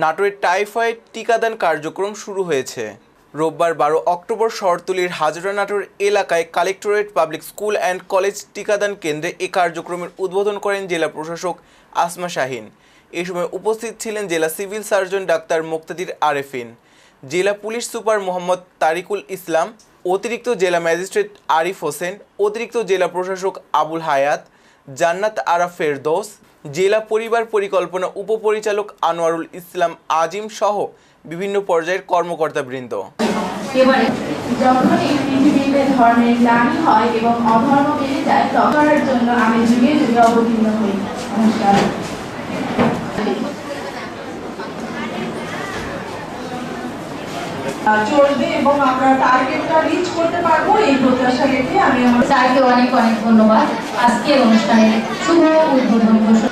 নাটোরের টাইফয়েড টিকাদান কার্যক্রম শুরু হয়েছে। রোববার বারো অক্টোবর শহরতলির হাজরা নাটোর এলাকায় collectorate public school and college টিকাদান কেন্দ্রে এ কার্যক্রমের উদ্বোধন করেন জেলা প্রশাসক আসমা শাহিন। এ সময় উপস্থিত ছিলেন জেলা civil surgeon doctor Muktadir Arefin, জেলা পুলিশ সুপার মোহাম্মদ তারিকুল ইসলাম, অতিরিক্ত জেলা ম্যাজিস্ট্রেট আরিফ হোসেন, অতিরিক্ত জেলা প্রশাসক আবুল হায়াত, জান্নাত আরা ফেরদৌস জেলা পরিবার পরিকল্পনা উপপরিচালক আনোয়ারুল ইসলাম আজিম সহ বিভিন্ন পর্যায়ের কর্মকর্তাবৃন্দ। এবারে যখন এই পৃথিবীতে ধর্মের গ্লানি হয় এবং অধর্ম বেড়ে যায় তখনের জন্য আমি যুগে যুগে অবতীর্ণ হই। নমস্কার। চলবে এবং আমরা টার্গেটটা রিচ করতে পারব এই প্রত্যাশা রেখে আমি আমার স্যারকে অনেক অনেক ধন্যবাদ। আজকের অনুষ্ঠানের শুভ উদ্বোধন ঘোষণা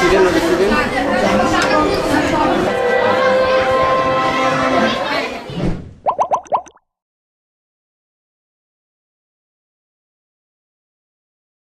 tiga